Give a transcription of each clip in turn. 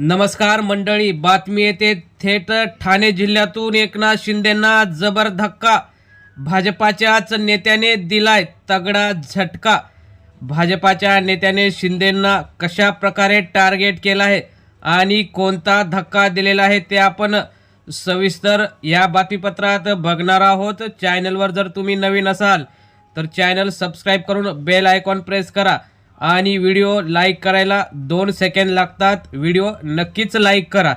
नमस्कार मंडळी बातमी येते थेट ठाणे जिल्ह्यातून एकनाथ शिंदेंना जबर धक्का. भाजपाच्याच नेत्याने दिलाय तगडा झटका. भाजपाच्या नेत्याने शिंदेंना कशा प्रकारे टार्गेट केलं आहे आणि कोणता धक्का दिलेला आहे ते आपण सविस्तर या बातमीपत्रात बघणार आहोत. चॅनलवर जर तुम्ही नवीन असाल तर चॅनल सबस्क्राईब करून बेल आयकॉन प्रेस करा. आणि व्हिडिओ लाईक करायला दोन सेकंड लागतात. व्हिडिओ नक्कीच लाईक करा.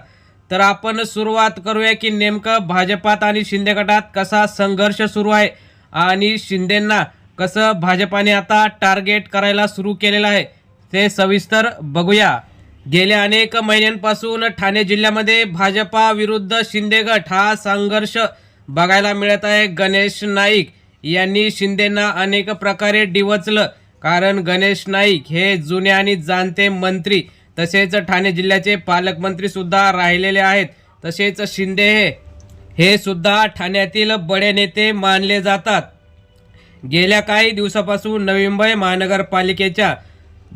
तर आपण सुरुवात करूया की नेमकं भाजपात आणि शिंदे गटात कसा संघर्ष सुरू आहे आणि शिंदेंना कसं भाजपाने आता टार्गेट करायला सुरू केलेलं आहे ते सविस्तर बघूया. गेल्या अनेक महिन्यांपासून ठाणे जिल्ह्यामध्ये भाजपा विरुद्ध शिंदे गट हा संघर्ष बघायला मिळत आहे. गणेश नाईक यांनी शिंदेंना अनेक प्रकारे डिवचलं. कारण गणेश नाईक हे जुने आणि जाणते मंत्री. तसेच ठाणे जिल्ह्याचे पालकमंत्री सुद्धा राहिलेले आहेत. तसेच शिंदे हे हे सुद्धा ठाण्यातील बडे नेते मानले जातात. गेल्या काही दिवसापासून नवी मुंबई महानगरपालिकेच्या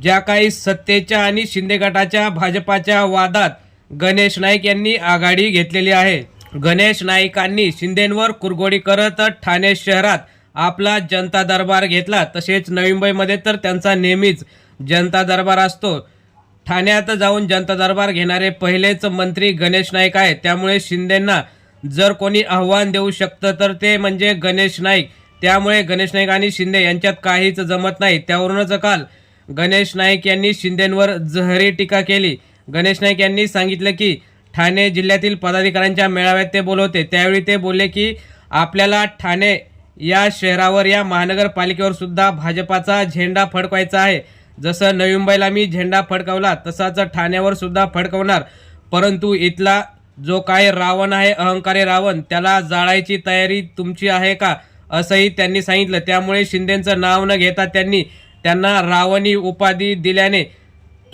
ज्या काही सत्तेच्या आणि शिंदे गटाच्या भाजपाच्या वादात गणेश नाईक यांनी आघाडी घेतलेली आहे. गणेश नाईकांनी शिंदेंवर कुरगोडी करत ठाणे शहरात आपला जनता दरबार घेतला तसेच नवी मुंबईमध्ये तर त्यांचा नेहमीच जनता दरबार असतो. ठाण्यात जाऊन जनता दरबार घेणारे पहिलेच मंत्री गणेश नाईक आहेत. त्यामुळे शिंदेंना जर कोणी आव्हान देऊ शकतं तर ते म्हणजे गणेश नाईक. त्यामुळे गणेश नाईक आणि शिंदे यांच्यात काहीच जमत नाही. त्यावरूनच काल गणेश नाईक यांनी शिंदेंवर जहरी टीका केली. गणेश नाईक यांनी सांगितलं की ठाणे जिल्ह्यातील पदाधिकाऱ्यांच्या मेळाव्यात ते बोलवते त्यावेळी ते बोलले की आपल्याला ठाणे या शहरावर या महानगरपालिकेवर सुद्धा भाजपाचा झेंडा फडकवायचा आहे. जसं नवी मुंबईला मी झेंडा फडकवला तसाच ठाण्यावर सुद्धा फडकवणार. परंतु इथला जो काय रावण आहे अहंकारी रावण त्याला जाळायची तयारी तुमची आहे का? असंही त्यांनी सांगितलं. त्यामुळे शिंदेचं नाव न घेता त्यांनी त्यांना रावणी उपाधी दिल्याने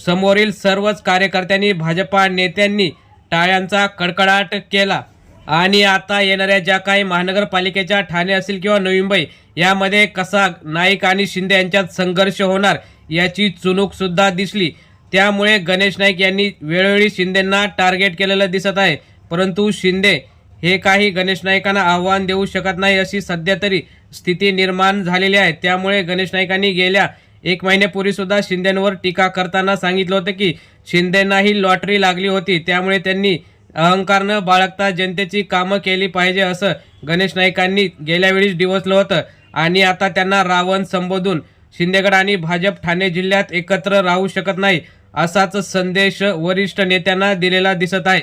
समोरील सर्वच कार्यकर्त्यांनी भाजपा नेत्यांनी टाळ्यांचा कडकडाट केला. आणि आता येणाऱ्या ज्या काही महानगरपालिकेच्या ठाणे असेल किंवा नवी मुंबई यामध्ये कसा नाईक आणि शिंदे यांच्यात संघर्ष होणार याची चुनूकसुद्धा दिसली. त्यामुळे गणेश नाईक यांनी वेळोवेळी शिंदेंना टार्गेट केलेलं दिसत आहे. परंतु शिंदे हे काही गणेश नाईकांना आव्हान देऊ शकत नाही अशी सध्या तरी स्थिती निर्माण झालेली आहे. त्यामुळे गणेश नाईकांनी गेल्या एक महिन्यापूर्वीसुद्धा शिंदेंवर टीका करताना सांगितलं होतं की शिंदेंनाही लॉटरी लागली होती. त्यामुळे त्यांनी अहंकार न बाळगता जनतेची कामं केली पाहिजे असं गणेश नाईकांनी गेल्यावेळीच डिवचलं होतं. आणि आता त्यांना रावण संबोधून शिंदेगड आणि भाजप ठाणे जिल्ह्यात एकत्र राहू शकत नाही असाच संदेश वरिष्ठ नेत्यांना दिलेला दिसत आहे.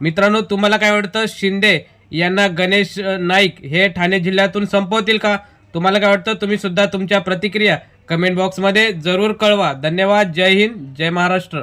मित्रांनो तुम्हाला काय वाटतं? शिंदे यांना गणेश नाईक हे ठाणे जिल्ह्यातून संपवतील का? तुम्हाला काय वाटतं? तुम्ही सुद्धा तुमच्या प्रतिक्रिया कमेंट बॉक्समध्ये जरूर कळवा. धन्यवाद. जय हिंद. जय महाराष्ट्र.